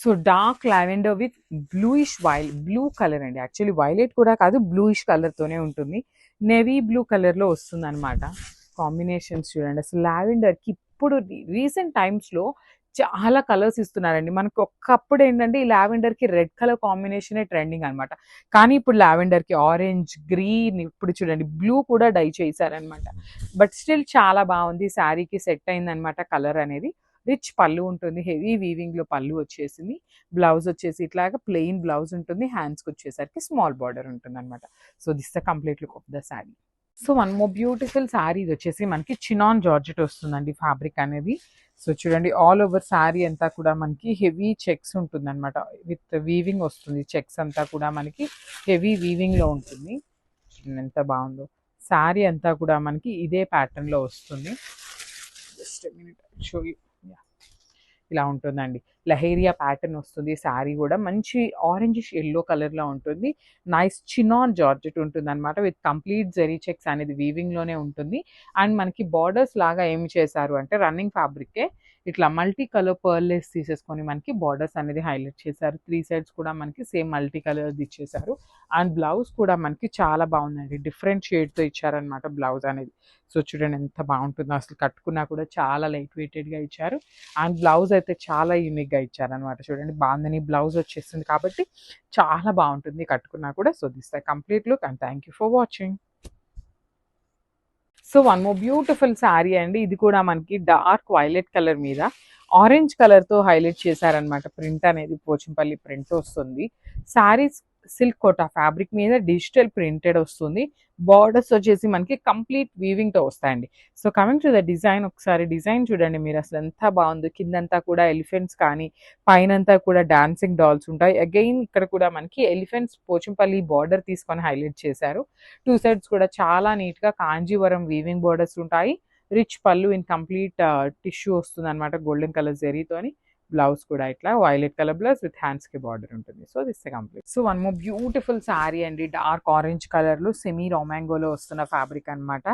So dark lavender with bluish violet blue colour అండి. Actually violet కూడా కాదు bluish కలర్తోనే ఉంటుంది. నెవీ బ్లూ కలర్లో వస్తుంది అనమాట కాంబినేషన్స్ చూడండి. అసలు లావెండర్కి ఇప్పుడు రీసెంట్ టైమ్స్లో చాలా కలర్స్ ఇస్తున్నారండి. మనకు ఒక్కప్పుడు ఏంటంటే ఈ లావెండర్కి రెడ్ కలర్ కాంబినేషనే ట్రెండింగ్ అనమాట కానీ ఇప్పుడు లావెండర్కి ఆరెంజ్ గ్రీన్ ఇప్పుడు చూడండి బ్లూ కూడా డై చేశారనమాట బట్ స్టిల్ చాలా బాగుంది. శారీకి సెట్ అయిందనమాట కలర్ అనేది. రిచ్ పళ్ళు ఉంటుంది హెవీ వీవింగ్లో పళ్ళు వచ్చేసింది బ్లౌజ్ వచ్చేసి ఇట్లాగా ప్లెయిన్ బ్లౌజ్ ఉంటుంది హ్యాండ్స్కి వచ్చేసరికి స్మాల్ బార్డర్ ఉంటుంది అనమాట so this the complete look of the sari. So one more beautiful sari ఇది వచ్చేసి మనకి చినాన్ జార్జెట్ వస్తుందండి ఫ్యాబ్రిక్ అనేది. సో చూడండి ఆల్ ఓవర్ శారీ అంతా కూడా మనకి హెవీ చెక్స్ ఉంటుంది అనమాట విత్ వీవింగ్ వస్తుంది చెక్స్ అంతా కూడా మనకి హెవీ వీవింగ్లో ఉంటుంది. ఎంత బాగుందో. శారీ అంతా కూడా మనకి ఇదే ప్యాటర్న్లో వస్తుంది. జస్ట్ మినిట్ షో యూ ఇలా ఉంటుందండి. లహేరియా ప్యాటర్న్ వస్తుంది శారీ కూడా. మంచి ఆరెంజ్ ఎల్లో కలర్లో ఉంటుంది. నైస్ చినాన్ జార్జెట్ ఉంటుంది అనమాట విత్ కంప్లీట్ జెరీ చెక్స్ అనేది వీవింగ్లోనే ఉంటుంది. అండ్ మనకి బార్డర్స్ లాగా ఏమి చేశారు అంటే రన్నింగ్ ఫ్యాబ్రిక్కే ఇట్లా మల్టీ కలర్ పర్లెస్ తీసేసుకొని మనకి బార్డర్స్ అనేది హైలైట్ చేశారు. త్రీ సైడ్స్ కూడా మనకి సేమ్ మల్టీ కలర్ ఇచ్చేసారు అండ్ బ్లౌజ్ కూడా మనకి చాలా బాగుందండి. డిఫరెంట్ షేడ్తో ఇచ్చారనమాట బ్లౌజ్ అనేది. సో చూడండి ఎంత బాగుంటుందో. అసలు కట్టుకున్నా కూడా చాలా లైట్ వెయిటెడ్గా ఇచ్చారు. అండ్ బ్లౌజ్ అయితే చాలా యూనిక్గా ఇచ్చారనమాట చూడండి బాందని బ్లౌజ్ వచ్చేస్తుంది కాబట్టి చాలా బాగుంటుంది కట్టుకున్నా కూడా. So this the complete look and thank you for watching so one more beautiful sari అండి. ఇది కూడా మనకి డార్క్ వైలెట్ కలర్ మీద ఆరెంజ్ కలర్తో హైలైట్ చేశారనమాట ప్రింట్ అనేది పోచంపల్లి ప్రింట్ వస్తుంది. శారీస్ సిల్క్ కోటా ఫ్యాబ్రిక్ మీద డిజిటల్ ప్రింటెడ్ వస్తుంది. బార్డర్స్ వచ్చేసి మనకి కంప్లీట్ వీవింగ్తో వస్తాయండి. So coming to the design ఒకసారి డిజైన్ చూడండి మీరు అసలు ఎంత బాగుంది. కిందంతా కూడా ఎలిఫెంట్స్ కానీ పైనంతా కూడా డాన్సింగ్ డాల్స్ ఉంటాయి. అగైన్ ఇక్కడ కూడా మనకి ఎలిఫెంట్స్ పోచంపల్లి బార్డర్ తీసుకొని హైలైట్ చేశారు. టూ సైడ్స్ కూడా చాలా నీట్గా కాంజీవరం వీవింగ్ బార్డర్స్ ఉంటాయి. రిచ్ పళ్ళు ఇన్ కంప్లీట్ టిష్యూ వస్తుంది అనమాట గోల్డెన్ కలర్ జెరీతోని బ్లౌజ్ కూడా ఇట్లా వైలెట్ కలర్ బ్లౌజ్ విత్ హ్యాండ్స్కి బార్డర్ ఉంటుంది. So this complete. So one more beautiful sari అండి. డార్క్ ఆరెంజ్ కలర్లో సెమీ రోమాంగోలో వస్తున్న ఫ్యాబ్రిక్ అన్నమాట.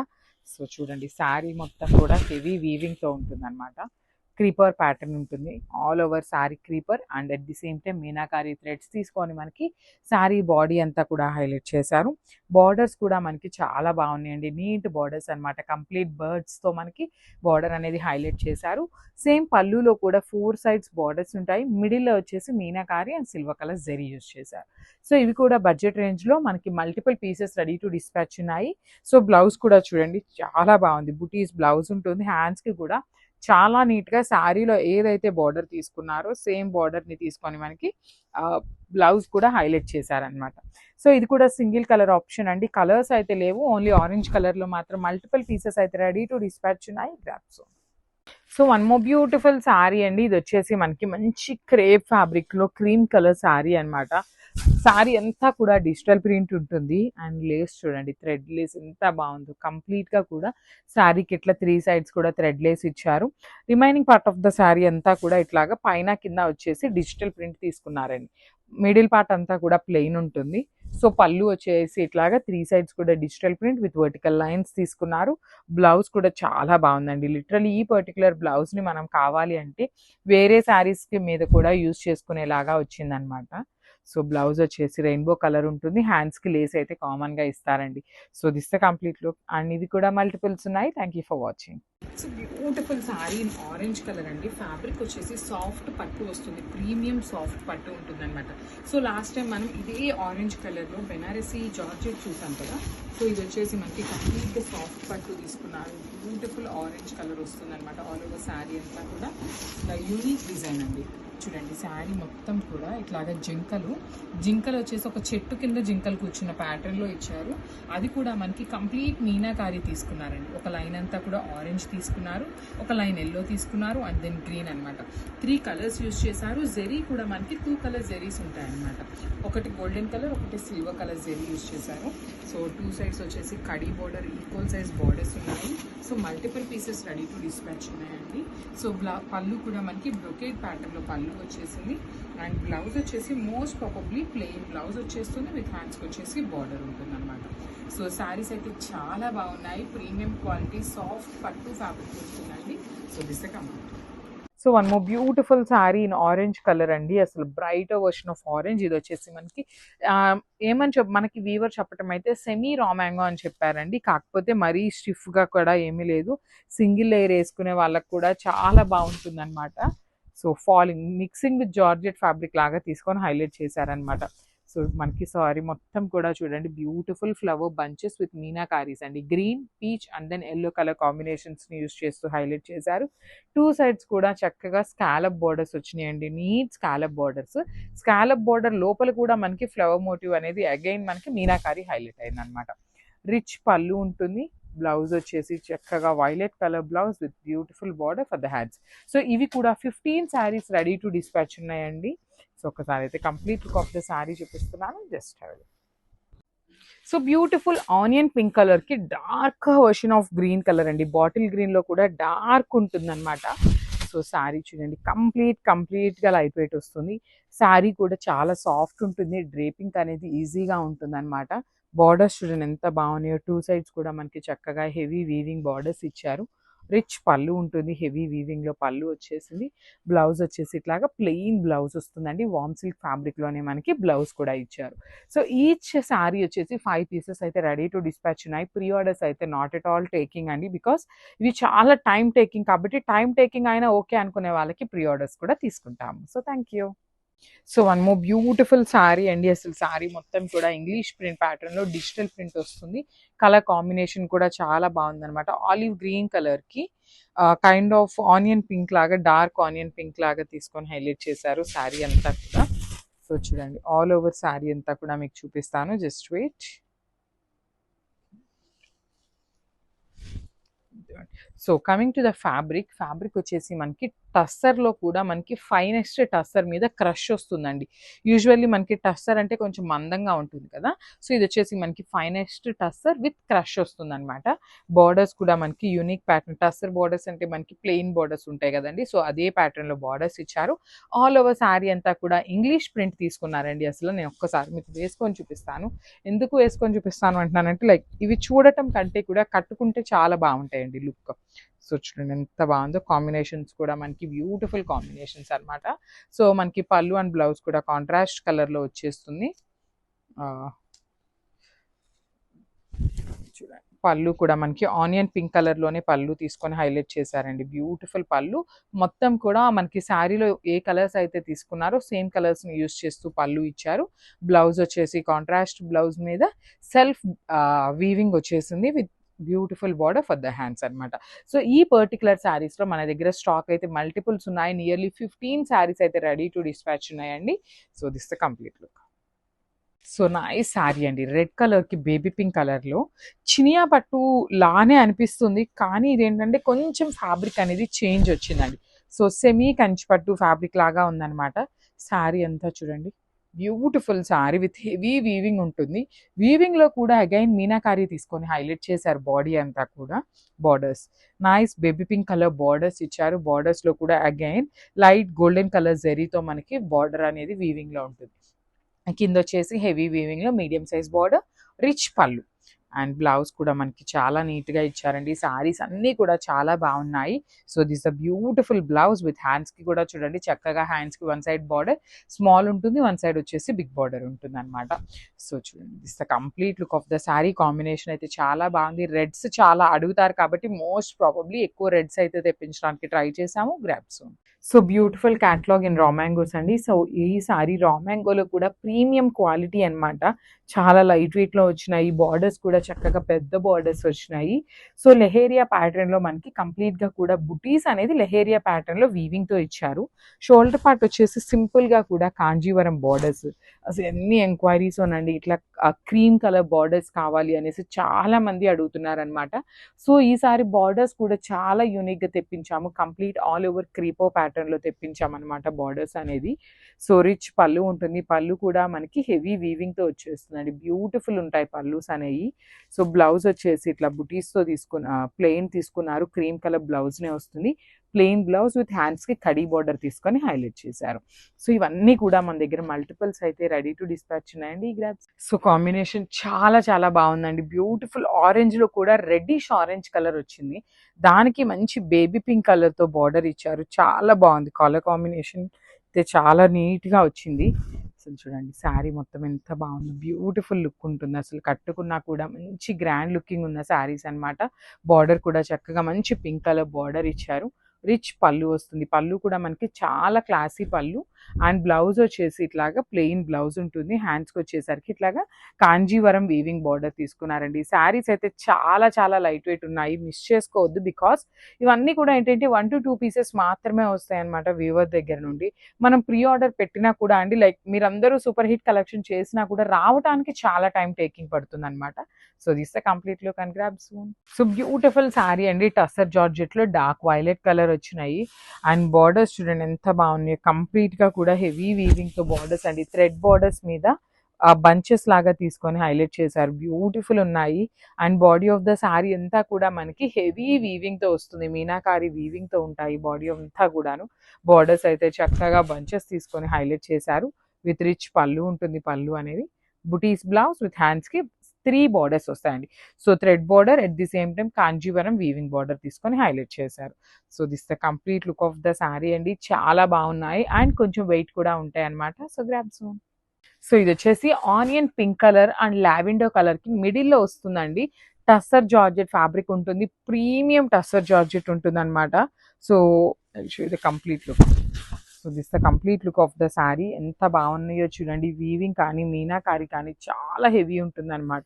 సో చూడండి శారీ మొత్తం కూడా హెవీ వీవింగ్తో ఉంటుంది అనమాట క్రీపర్ ప్యాటర్న్ ఉంటుంది. All over sari creeper and at the same time meenakari threads తీసుకొని మనకి శారీ బాడీ అంతా కూడా హైలైట్ చేశారు. బార్డర్స్ కూడా మనకి చాలా బాగున్నాయండి. నీట్ బార్డర్స్ అనమాట కంప్లీట్ బర్డ్స్తో మనకి బార్డర్ అనేది హైలైట్ చేశారు. సేమ్ పళ్ళులో కూడా ఫోర్ సైడ్స్ బార్డర్స్ ఉంటాయి. మిడిల్లో వచ్చేసి meenakari and silver colour zari use చేశారు. సో ఇవి కూడా బడ్జెట్ రేంజ్లో మనకి multiple pieces ready to dispatch ఉన్నాయి. సో బ్లౌజ్ కూడా చూడండి. చాలా బాగుంది. బుటీస్ బ్లౌజ్ ఉంటుంది. హ్యాండ్స్కి కూడా చాలా నీట్గా శారీలో ఏదైతే బార్డర్ తీసుకున్నారో సేమ్ బార్డర్ని తీసుకొని మనకి బ్లౌజ్ కూడా హైలైట్ చేశారనమాట సో ఇది కూడా సింగిల్ కలర్ ఆప్షన్ అండి. కలర్స్ అయితే లేవు. ఓన్లీ ఆరెంజ్ కలర్లో మాత్రం మల్టిపుల్ పీసెస్ అయితే రెడీ టు డిస్పాచ్ ఉన్నాయి. Grasp so one more beautiful sari అండి. ఇది వచ్చేసి మనకి మంచి క్రేప్ ఫ్యాబ్రిక్లో క్రీమ్ కలర్ శారీ అన్నమాట. శారీ అంతా కూడా డిజిటల్ ప్రింట్ ఉంటుంది. అండ్ లేస్ చూడండి థ్రెడ్ లేస్ ఎంత బాగుందో. కంప్లీట్గా కూడా శారీకి ఇట్లా త్రీ సైడ్స్ కూడా థ్రెడ్ లేస్ ఇచ్చారు. Remaining part of the sari అంతా కూడా ఇట్లాగా పైన కింద వచ్చేసి డిజిటల్ ప్రింట్ తీసుకున్నారండి. మిడిల్ పార్ట్ అంతా కూడా ప్లెయిన్ ఉంటుంది. సో పళ్ళు వచ్చేసి ఇట్లాగా త్రీ సైడ్స్ కూడా digital print with vertical lines తీసుకున్నారు. బ్లౌజ్ కూడా చాలా బాగుందండి. లిటరల్లీ ఈ పర్టికులర్ బ్లౌజ్ని మనం కావాలి అంటే వేరే శారీస్కి మీద కూడా యూజ్ చేసుకునేలాగా వచ్చిందనమాట సో బ్లౌజ్ వచ్చేసి రెయిన్బో కలర్ ఉంటుంది. హ్యాండ్స్కి లేస్ అయితే కామన్గా ఇస్తారండి. So this the complete look. And ఇవి కూడా మల్టిపుల్స్ ఉన్నాయి. Thank you for watching so beautiful sari in orange colour అండి. ఫ్యాబ్రిక్ వచ్చేసి సాఫ్ట్ పట్టు వస్తుంది. ప్రీమియం సాఫ్ట్ పట్టు ఉంటుంది అనమాట సో లాస్ట్ టైం మనం ఇదే ఆరెంజ్ కలర్లో బెనారసీ జార్జెట్ చూసాం కదా. సో ఇది వచ్చేసి మనకి కంప్లీట్ సాఫ్ట్ పట్టు తీసుకున్నారు. బ్యూటిఫుల్ ఆరెంజ్ కలర్ వస్తుంది అనమాట ఆల్ ఓవర్ శారీ అంతా కూడా. యూనిక్ డిజైన్ అండి. చూడండి శారీ మొత్తం కూడా ఇట్లాగా జింకలు. జింకలు వచ్చేసి ఒక చెట్టు కింద జింకలు కూర్చున్న ప్యాటర్న్లో లో ఇచ్చారు. అది కూడా మనకి కంప్లీట్ మీనాకారి తీసుకున్నారండి. ఒక లైన్ అంతా కూడా ఆరెంజ్ తీసుకున్నారు ఒక లైన్ ఎల్లో తీసుకున్నారు అండ్ దెన్ గ్రీన్ అన్నమాట. త్రీ కలర్స్ యూస్ చేశారు. జెరీ కూడా మనకి టూ కలర్ జెరీస్ ఉంటాయన్నమాట. ఒకటి గోల్డెన్ కలర్ ఒకటి సిల్వర్ కలర్ జెరీ యూజ్ చేశారు. సో టూ సైడ్స్ వచ్చేసి కడీ బోర్డర్ ఈక్వల్ సైజ్ బోర్డర్స్ ఉన్నాయి. So multiple pieces ready to dispatch ఉన్నాయండి సో బ్లా పళ్ళు కూడా మనకి బ్రొకేట్ ప్యాటర్న్లో పళ్ళు వచ్చేసింది. అండ్ బ్లౌజ్ వచ్చేసి మోస్ట్ ప్రాబబ్లీ ప్లెయిన్ బ్లౌజ్ వచ్చేస్తుంది. విత్ హ్యాండ్స్కి వచ్చేసి బార్డర్ ఉంటుంది అనమాట సో శారీస్ అయితే చాలా బాగున్నాయి. ప్రీమియం క్వాలిటీ సాఫ్ట్ పట్టు ఫ్యాబ్రిక్ వస్తుందండి. So this so one more beautiful sari in orange colour అండి. అసలు బ్రైట్ వర్షన్ ఆఫ్ ఆరెంజ్ ఇది వచ్చేసి మనకి ఏమని చెప్ మనకి వీవర్ చెప్పటం అయితే సెమీ రామాంగో అని చెప్పారండి. కాకపోతే మరీ స్టిఫ్గా కూడా ఏమీ లేదు. సింగిల్ లేయర్ వేసుకునే వాళ్ళకు కూడా చాలా బాగుంటుంది అనమాట so falling mixing with georgette fabric లాగా తీసుకొని హైలైట్ చేశారనమాట సో మనకి సారీ మొత్తం కూడా చూడండి. Beautiful flower bunches with meenakaris అండి. Green peach and then yellow colour కాంబినేషన్స్ని use చేస్తూ హైలైట్ చేశారు. టూ సైడ్స్ కూడా చక్కగా స్కాలప్ బోర్డర్స్ వచ్చినాయండి. Neat scallop borders. Scallop border లోపల కూడా మనకి ఫ్లవర్ మోటివ్ అనేది అగైన్ మనకి మీనాకారి హైలైట్ అయింది అనమాట రిచ్ పళ్ళు ఉంటుంది. బ్లౌజ్ వచ్చేసి చక్కగా violet colour blouse with beautiful border for the hands. So ఇవి కూడా fifteen saris ready to dispatch ఉన్నాయండి. సో ఒకసారి అయితే complete look of the sari చూపిస్తున్నాను just so beautiful onion pink కలర్కి dark version of green colour అండి. Bottle గ్రీన్లో కూడా డార్క్ ఉంటుందన్నమాట. సో శారీ చూడండి. కంప్లీట్ కంప్లీట్గా లైట్ వెయిట్ వస్తుంది. శారీ కూడా చాలా సాఫ్ట్ ఉంటుంది. డ్రేపింగ్ అనేది ఈజీగా ఉంటుంది అనమాట బార్డర్స్ చూడండి ఎంత బాగున్నాయో. టూ సైడ్స్ కూడా మనకి చక్కగా హెవీ వీవింగ్ బార్డర్స్ ఇచ్చారు. రిచ్ పళ్ళు ఉంటుంది హెవీ వీవింగ్లో పళ్ళు వచ్చేసింది బ్లౌజ్ వచ్చేసి ఇట్లాగా ప్లెయిన్ బ్లౌజ్ వస్తుందండి వామ్ సిల్క్ ఫ్యాబ్రిక్లోనే మనకి బ్లౌజ్ కూడా ఇచ్చారు. సో ఈచ్ శారీ వచ్చేసి ఫైవ్ పీసెస్ అయితే రెడీ టు డిస్పాచ్ ఉన్నాయి ప్రీ ఆర్డర్స్ అయితే నాట్ ఎట్ ఆల్ టేకింగ్ అండి బికాస్ ఇవి చాలా టైం టేకింగ్ కాబట్టి టైం టేకింగ్ అయినా ఓకే అనుకునే వాళ్ళకి ప్రీ ఆర్డర్స్ కూడా తీసుకుంటాము. So thank you. So one more beautiful sari అండి అసలు శారీ మొత్తం కూడా ఇంగ్లీష్ ప్రింట్ ప్యాటర్న్లో డిజిటల్ ప్రింట్ వస్తుంది. కలర్ కాంబినేషన్ కూడా చాలా బాగుందనమాట ఆలివ్ గ్రీన్ కలర్కి కైండ్ ఆఫ్ ఆనియన్ పింక్ లాగా డార్క్ ఆనియన్ పింక్ లాగా తీసుకొని హైలైట్ చేశారు శారీ అంతా కూడా. సో చూడండి ఆల్ ఓవర్ శారీ అంతా కూడా మీకు చూపిస్తాను. Just wait. So coming to the fabric fabric వచ్చేసి మనకి టస్సర్లో కూడా మనకి ఫైనెస్ట్ టస్సర్ మీద క్రష్ వస్తుందండి. యూజువల్లీ మనకి టస్సర్ అంటే కొంచెం మందంగా ఉంటుంది కదా. సో ఇది వచ్చేసి మనకి ఫైనెస్ట్ టస్సర్ విత్ క్రష్ వస్తుంది అనమాట బార్డర్స్ కూడా మనకి యూనిక్ ప్యాటర్న్ టస్సర్ బార్డర్స్ అంటే మనకి ప్లెయిన్ బార్డర్స్ ఉంటాయి కదండి. సో అదే ప్యాటర్న్లో లో బార్డర్స్ ఇచ్చారు. ఆల్ ఓవర్ శారీ అంతా కూడా ఇంగ్లీష్ ప్రింట్ తీసుకున్నారండి అసలు. నేను ఒక్కసారి మీకు వేసుకొని చూపిస్తాను. ఎందుకు వేసుకొని చూపిస్తాను అంటున్నానంటే లైక్ ఇవి చూడటం కంటే కూడా కట్టుకుంటే చాలా బాగుంటాయండి లుక్. సో చూడండి ఎంత బాగుందో కాంబినేషన్స్ కూడా మనకి బ్యూటిఫుల్ కాంబినేషన్స్ అన్నమాట. సో మనకి పళ్ళు అండ్ బ్లౌజ్ కూడా కాంట్రాస్ట్ కలర్లో వచ్చేస్తుంది. చూడండి. పళ్ళు కూడా మనకి ఆనియన్ పింక్ కలర్లోనే పళ్ళు తీసుకొని హైలైట్ చేశారండి. బ్యూటిఫుల్ పళ్ళు. మొత్తం కూడా మనకి శారీలో ఏ కలర్స్ అయితే తీసుకున్నారో సేమ్ కలర్స్ని యూస్ చేస్తూ పళ్ళు ఇచ్చారు. బ్లౌజ్ వచ్చేసి కాంట్రాస్ట్ బ్లౌజ్ మీద సెల్ఫ్ వీవింగ్ వచ్చేసింది with beautiful border for the hands అన్నమాట. సో ఈ పర్టికులర్ శారీస్లో మన దగ్గర స్టాక్ అయితే మల్టిపుల్స్ ఉన్నాయి. నియర్లీ ఫిఫ్టీన్ శారీస్ అయితే రెడీ టు డిస్పాచ్ ఉన్నాయండి. So this the complete look. So nice sari అండి. రెడ్ కలర్కి బేబీ పింక్ కలర్లో. చినియా పట్టు లానే అనిపిస్తుంది. కానీ ఇదేంటంటే కొంచెం ఫ్యాబ్రిక్ అనేది చేంజ్ వచ్చిందండి. సో సెమీ కంచి పట్టు ఫ్యాబ్రిక్ లాగా ఉందన్నమాట. శారీ అంతా చూడండి. Beautiful sari with heavy weaving ఉంటుంది. వీవింగ్లో కూడా అగైన్ మీనాకారి తీసుకొని హైలైట్ చేశారు బాడీ అంతా కూడా borders. Nice baby pink colour borders ఇచ్చారు. బార్డర్స్లో కూడా అగైన్ లైట్ గోల్డెన్ కలర్ జెరీతో మనకి బార్డర్ అనేది వీవింగ్లో ఉంటుంది. కింద వచ్చేసి heavy వీవింగ్లో medium size border rich pallu. And blouse కూడా మనకి చాలా నీట్గా ఇచ్చారండి. సారీస్ అన్నీ కూడా చాలా బాగున్నాయి. So this uh beautiful blouse with హ్యాండ్స్కి కూడా చూడండి. చక్కగా హ్యాండ్స్కి వన్ సైడ్ బార్డర్ స్మాల్ ఉంటుంది వన్ సైడ్ వచ్చేసి బిగ్ బార్డర్ ఉంటుంది అనమాట సో చూడండి. This the complete look of the sari combination అయితే చాలా బాగుంది. రెడ్స్ చాలా అడుగుతారు కాబట్టి మోస్ట్ ప్రాబబ్లీ ఎక్కువ రెడ్స్ అయితే తెప్పించడానికి ట్రై చేసాము grabs so beautiful catalogue in రామాంగోస్ అండి. సో ఈ సారీ రామాంగోలో కూడా ప్రీమియం క్వాలిటీ అన్నమాట. చాలా లైట్ వెయిట్లో వచ్చినాయి. బార్డర్స్ కూడా చక్కగా పెద్ద బార్డర్స్ వచ్చినాయి. సో లెహేరియా ప్యాటర్న్లో మనకి కంప్లీట్గా కూడా బుటీస్ అనేది లెహేరియా ప్యాటర్న్లో వీవింగ్తో ఇచ్చారు. షోల్డర్ పార్ట్ వచ్చేసి సింపుల్గా కూడా కాంజీవరం బార్డర్స్ అసలు ఎన్ని ఎంక్వైరీస్ అనండి. ఇట్లా క్రీమ్ కలర్ బార్డర్స్ కావాలి అనేసి చాలా మంది అడుగుతున్నారు సో ఈసారి బార్డర్స్ కూడా చాలా యూనిక్గా తెప్పించాము. కంప్లీట్ ఆల్ ఓవర్ క్రీపో ప్యాటర్న్లో బార్డర్స్ అనేది. సో రిచ్ పళ్ళు ఉంటుంది. పళ్ళు కూడా మనకి హెవీ వీవింగ్తో వచ్చేస్తుందండి బ్యూటిఫుల్ ఉంటాయి పళ్ళుస్ అనేవి సో బ్లౌజ్ వచ్చేసి ఇట్లా బుటీస్తో తీసుకున్న ప్లెయిన్ తీసుకున్నారు. క్రీమ్ కలర్ బ్లౌజ్ నే వస్తుంది. ప్లెయిన్ బ్లౌజ్ విత్ హ్యాండ్స్కి కడీ బార్డర్ తీసుకొని హైలైట్ చేశారు. సో ఇవన్నీ కూడా మన దగ్గర మల్టిపుల్స్ అయితే రెడీ టు డిస్పాచ్ ఉన్నాయండి. ఈ గ్రాప్స్ సో కాంబినేషన్ చాలా చాలా బాగుందండి. బ్యూటిఫుల్ ఆరెంజ్లో కూడా రెడ్డిష్ ఆరెంజ్ కలర్ వచ్చింది. దానికి మంచి బేబీ పింక్ కలర్తో బార్డర్ ఇచ్చారు. చాలా బాగుంది. కలర్ కాంబినేషన్ అయితే చాలా నీట్గా వచ్చింది. అసలు చూడండి శారీ మొత్తం ఎంత బాగుంది బ్యూటిఫుల్ లుక్ ఉంటుంది. అసలు కట్టుకున్నా కూడా మంచి గ్రాండ్ లుకింగ్ ఉన్న శారీస్ అన్నమాట. బార్డర్ కూడా చక్కగా మంచి పింక్ కలర్ బార్డర్ ఇచ్చారు. రిచ్ పళ్ళు వస్తుంది. పళ్ళు కూడా మనకి చాలా క్లాసీ పళ్ళు. అండ్ బ్లౌజ్ వచ్చేసి ఇట్లాగా ప్లెయిన్ బ్లౌజ్ ఉంటుంది. హ్యాండ్స్కి వచ్చేసరికి ఇట్లాగా కాంజీవరం వీవింగ్ బార్డర్ తీసుకున్నారండి. శారీస్ అయితే చాలా చాలా లైట్ వెయిట్ ఉన్నాయి. మిస్ చేసుకోవద్దు బికాస్ ఇవన్నీ కూడా ఏంటంటే వన్ టు టూ పీసెస్ మాత్రమే వస్తాయి అనమాట వీవర్ దగ్గర నుండి. మనం ప్రీ ఆర్డర్ పెట్టినా కూడా అండి లైక్ మీరందరూ సూపర్ హిట్ కలెక్షన్ చేసినా కూడా రావడానికి చాలా టైం టేకింగ్ పడుతుంది అనమాట so this complete look and grab soon so beautiful sari అండి. టస్సర్ జార్జెట్లో డార్క్ వైలెట్ కలర్ వచ్చినాయి. అండ్ బార్డర్స్ చూడండి ఎంత బాగున్నాయి. కంప్లీట్గా కూడా హెవీ వీవింగ్తో బార్డర్స్ అండి. థ్రెడ్ బార్డర్స్ మీద ఆ బంచెస్ లాగా తీసుకొని హైలైట్ చేశారు. బ్యూటిఫుల్ ఉన్నాయి. And body of the sari అంతా కూడా మనకి హెవీ వీవింగ్తో వస్తుంది. మీనాకారి వీవింగ్తో ఉంటాయి బాడీ అంతా కూడాను. బార్డర్స్ అయితే చక్కగా బంచెస్ తీసుకొని హైలైట్ చేశారు. విత్ రిచ్ పళ్ళు ఉంటుంది పళ్ళు అనేది. బుటీస్ బ్లౌజ్ విత్ హ్యాండ్స్కి త్రీ బార్డర్స్ వస్తాయండి. So thread border at the same time Kanjeevaram weaving border తీసుకొని హైలైట్ చేశారు. So this the complete look of the sari అండి. చాలా బాగున్నాయి. అండ్ కొంచెం వెయిట్ కూడా ఉంటాయి అనమాట సో గ్రాబ్స్ సో ఇది వచ్చేసి onion pink colour and lavender కలర్కి మిడిల్లో వస్తుందండి. టస్సర్ జార్జెట్ ఫ్యాబ్రిక్ ఉంటుంది. ప్రీమియం టస్సర్ జార్జెట్ ఉంటుంది అనమాట సో ఇది complete look so this the complete look of the sari ఎంత బాగున్నాయో చూడండి. వీవింగ్ కానీ మీనాకారి కానీ చాలా హెవీ ఉంటుంది అనమాట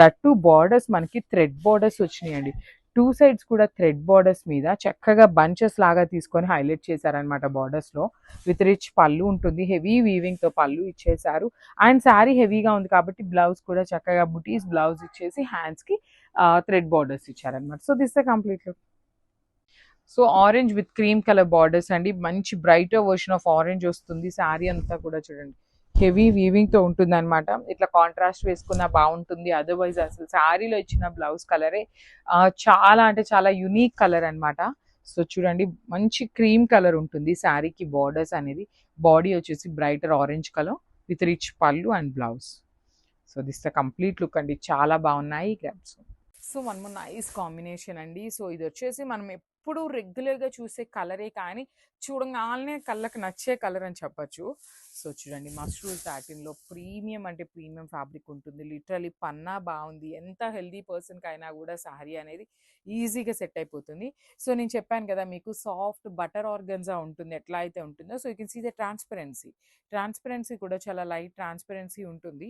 దట్ బార్డర్స్ మనకి థ్రెడ్ బార్డర్స్ వచ్చినాయండి. టూ సైడ్స్ కూడా థ్రెడ్ బార్డర్స్ మీద చక్కగా బంచెస్ లాగా తీసుకొని హైలైట్ చేశారనమాట బార్డర్స్లో. విత్ రిచ్ పళ్ళు ఉంటుంది. హెవీ వీవింగ్తో పళ్ళు ఇచ్చేసారు అండ్ శారీ హెవీగా ఉంది కాబట్టి బ్లౌజ్ కూడా చక్కగా బుటీస్ బ్లౌజ్ ఇచ్చేసి హ్యాండ్స్కి థ్రెడ్ బార్డర్స్ ఇచ్చారనమాట so this the complete look so orange with cream colour borders అండి. మంచి బ్రైటర్ వర్షన్ ఆఫ్ ఆరెంజ్ వస్తుంది. శారీ అంతా కూడా చూడండి. హెవీ వీవింగ్తో ఉంటుంది అనమాట ఇట్లా కాంట్రాస్ట్ వేసుకున్నా బాగుంటుంది. అదర్వైజ్ అసలు శారీలో ఇచ్చిన బ్లౌజ్ కలరే చాలా అంటే చాలా యునీక్ కలర్ అన్నమాట. సో చూడండి మంచి క్రీమ్ కలర్ ఉంటుంది శారీకి బార్డర్స్ అనేది. బాడీ వచ్చేసి brighter orange colour with rich pallu and blouse so this the complete look అండి. చాలా బాగున్నాయి. గ్రాప్స్ సో మనము నైస్ కాంబినేషన్ అండి. సో ఇది వచ్చేసి మనం ఎప్పుడు రెగ్యులర్గా చూసే కలరే కానీ చూడగానే కళ్ళకి నచ్చే కలర్ అని చెప్పొచ్చు. సో చూడండి మష్రూల్ సాటిన్లో ప్రీమియం అంటే ప్రీమియం ఫ్యాబ్రిక్ ఉంటుంది. లిటరలీ పన్నా బాగుంది. ఎంత హెల్దీ పర్సన్కి అయినా కూడా శారీ అనేది ఈజీగా సెట్ అయిపోతుంది. సో నేను చెప్పాను కదా మీకు సాఫ్ట్ బటర్ ఆర్గన్జా ఉంటుంది. ఎట్లా అయితే ఉంటుందో. So you can see the transparency. Transparency కూడా చాలా లైట్ ట్రాన్స్పరెన్సీ ఉంటుంది.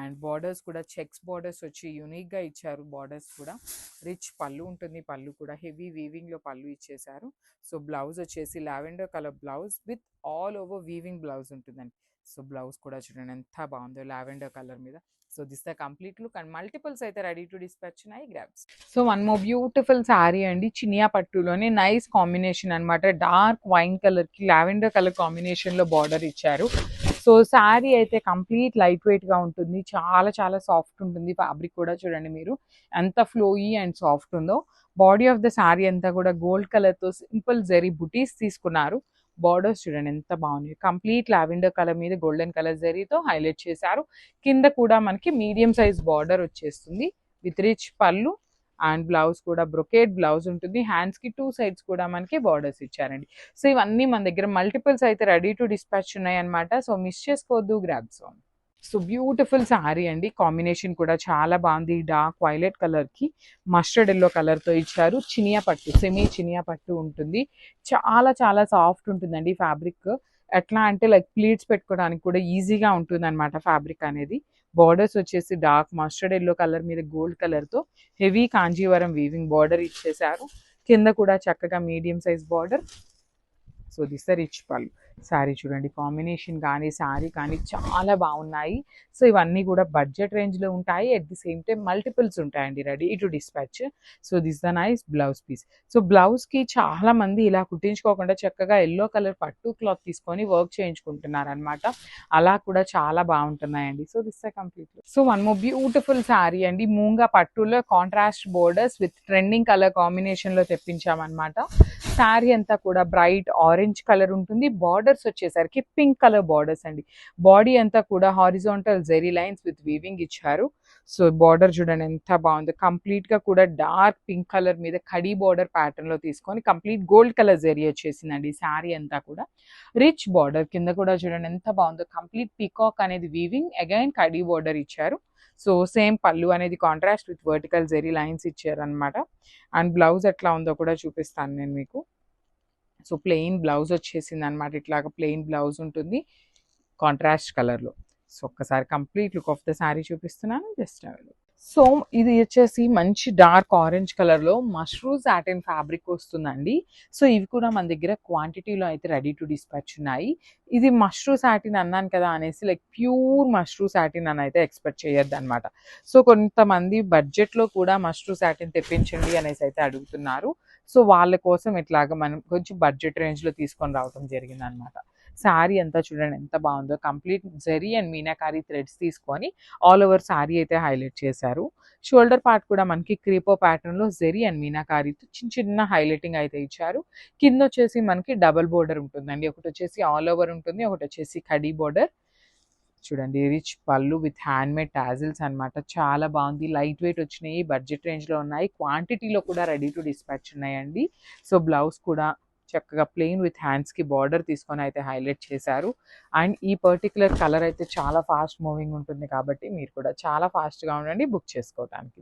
అండ్ బార్డర్స్ కూడా చెక్స్ బార్డర్స్ వచ్చి యూనిక్గా ఇచ్చారు బార్డర్స్ కూడా. రిచ్ పళ్ళు ఉంటుంది. పళ్ళు కూడా హెవీ వీవింగ్లో పళ్ళు ఇచ్చేసారు సో బ్లౌజ్ వచ్చేసి lavender colour blouse with all over weaving blouse ఉంటుందండి. సో బ్లౌజ్ కూడా చూడండి ఎంత బాగుందో లావెండర్ కలర్ మీద. So this the complete look and multiples అయితే రెడీ టు డిస్పాచ్ ఉన్నాయి grabs so one more beautiful sari అండి చినియా పట్టులోనే నైస్ కాంబినేషన్ అన్నమాట. డార్క్ వైన్ కలర్కి లావెండర్ కలర్ కాంబినేషన్లో బార్డర్ ఇచ్చారు. సో శారీ అయితే కంప్లీట్ లైట్ వెయిట్గా ఉంటుంది. చాలా చాలా సాఫ్ట్ ఉంటుంది ఫ్యాబ్రిక్ కూడా చూడండి మీరు. ఎంత ఫ్లోయీ అండ్ సాఫ్ట్ ఉందో. బాడీ ఆఫ్ ద శారీ అంతా కూడా గోల్డ్ కలర్తో సింపుల్ జరీ బుటీస్ తీసుకున్నారు. బార్డర్స్ చూడండి ఎంత బాగున్నాయి. కంప్లీట్ లావెండర్ కలర్ మీద గోల్డెన్ కలర్ జరీతో హైలైట్ చేశారు. కింద కూడా మనకి మీడియం సైజ్ బార్డర్ వచ్చేస్తుంది. విత్ రిచ్ పళ్ళు అండ్ బ్లౌజ్ కూడా బ్రొకేట్ బ్లౌజ్ ఉంటుంది. హ్యాండ్స్కి టూ సైడ్స్ కూడా మనకి బార్డర్స్ ఇచ్చారండి. సో ఇవన్నీ మన దగ్గర మల్టిపుల్స్ అయితే రెడీ టు డిస్పాచ్ ఉన్నాయి అనమాట సో మిస్ చేసుకోవద్దు. గ్రాబ్స్ సో బ్యూటిఫుల్ శారీ అండి. కాంబినేషన్ కూడా చాలా బాగుంది డార్క్ వైలెట్ కలర్కి. మస్టర్డ్ ఎల్లో కలర్తో ఇచ్చారు. చినియా పట్టు సెమీ చినియా పట్టు ఉంటుంది. చాలా చాలా సాఫ్ట్ ఉంటుందండి ఫ్యాబ్రిక్ ఎట్లా అంటే లైక్ ప్లీట్స్ పెట్టుకోవడానికి కూడా ఈజీగా ఉంటుంది అనమాట ఫ్యాబ్రిక్ అనేది. బార్డర్స్ వచ్చేసి డార్క్ మస్టర్డ్ ఎల్లో కలర్ మీద గోల్డ్ కలర్తో హెవీ కాంజీవరం వీవింగ్ బార్డర్ ఇచ్చేసారు కింద కూడా చక్కగా medium size border so this the rich pallu sari చూడండి కాంబినేషన్ కానీ శారీ కానీ చాలా బాగున్నాయి. సో ఇవన్నీ కూడా బడ్జెట్ రేంజ్లో ఉంటాయి. At the same time multiples ఉంటాయండి ready to dispatch. So this the nice blouse piece so బ్లౌజ్కి చాలా మంది ఇలా కుట్టించుకోకుండా చక్కగా ఎల్లో కలర్ పట్టు క్లాత్ తీసుకొని వర్క్ చేయించుకుంటున్నారు అనమాట అలా కూడా చాలా బాగుంటున్నాయండి. So this complete so one more beautiful sari అండి. మూంగా పట్టులో contrast borders with trending colour కాంబినేషన్లో తెప్పించామన్నమాట. శారీ అంతా కూడా బ్రైట్ ఆరెంజ్ కలర్ ఉంటుంది. బార్డర్స్ వచ్చేసరికి పింక్ కలర్ బార్డర్స్ అండి. బాడీ అంతా కూడా horizontal zari lines with weaving ఇచ్చారు. సో బార్డర్ చూడండి ఎంత బాగుంది. కంప్లీట్గా కూడా డార్క్ పింక్ కలర్ మీద కడీ బార్డర్ ప్యాటర్న్లో తీసుకొని కంప్లీట్ గోల్డ్ కలర్ జెరీ వచ్చేసిందండి శారీ అంతా కూడా. రిచ్ బార్డర్ కింద కూడా చూడండి ఎంత బాగుందో. కంప్లీట్ పీకాక్ అనేది వీవింగ్ అగైన్ కడీ బార్డర్ ఇచ్చారు. సో సేమ్ పళ్ళు అనేది contrast with vertical zari lines ఇచ్చారు అనమాట అండ్ బ్లౌజ్ ఎట్లా ఉందో కూడా చూపిస్తాను నేను మీకు. సో ప్లెయిన్ బ్లౌజ్ వచ్చేసింది అనమాట ఇట్లాగా ప్లెయిన్ బ్లౌజ్ ఉంటుంది. కాంట్రాస్ట్ కలర్లో. సో ఒక్కసారి complete look of the sari చూపిస్తున్నాను. జస్ట్ సో ఇది వచ్చేసి మంచి డార్క్ ఆరెంజ్ కలర్లో మష్రూ సాటిన్ ఫ్యాబ్రిక్ వస్తుందండి. సో ఇవి కూడా మన దగ్గర క్వాంటిటీలో అయితే రెడీ టు డిస్పాచ్ ఉన్నాయి. ఇది మష్రూ సాటిన్ అన్నాను కదా అనేసి లైక్ ప్యూర్ మష్రూ సాటిన్ అని అయితే ఎక్స్పెక్ట్ చేయొద్దు అనమాట సో కొంతమంది బడ్జెట్లో కూడా మష్రూ సాటిన్ తెప్పించండి అనేసి అయితే అడుగుతున్నారు. సో వాళ్ళ కోసం ఇట్లాగా మనం కొంచెం బడ్జెట్ రేంజ్లో తీసుకొని రావడం జరిగింది అనమాట శారీ అంతా చూడండి ఎంత బాగుందో. Complete zari and meenakari threads తీసుకొని ఆల్ ఓవర్ శారీ అయితే హైలైట్ చేశారు. షోల్డర్ పార్ట్ కూడా మనకి క్రీపో ప్యాటర్న్లో జెరీ అండ్ మీనాకారీతో చిన్న చిన్న హైలైటింగ్ అయితే ఇచ్చారు. కింద వచ్చేసి మనకి డబల్ బోర్డర్ ఉంటుందండి. ఒకటి వచ్చేసి ఆల్ ఓవర్ ఉంటుంది ఒకటి వచ్చేసి కడీ బోర్డర్. చూడండి rich pallu with hand made tassels అనమాట చాలా బాగుంది. లైట్ వెయిట్ వచ్చినాయి బడ్జెట్ రేంజ్లో ఉన్నాయి. క్వాంటిటీలో కూడా రెడీ టు డిస్పాచ్ ఉన్నాయండి. సో బ్లౌజ్ కూడా చక్కగా ప్లెయిన్ విత్ హ్యాండ్స్కి బార్డర్ తీసుకొని అయితే హైలైట్ చేశారు. అండ్ ఈ పర్టికులర్ కలర్ అయితే చాలా ఫాస్ట్ మూవింగ్ ఉంటుంది కాబట్టి మీరు కూడా చాలా ఫాస్ట్గా ఉండండి బుక్ చేసుకోవడానికి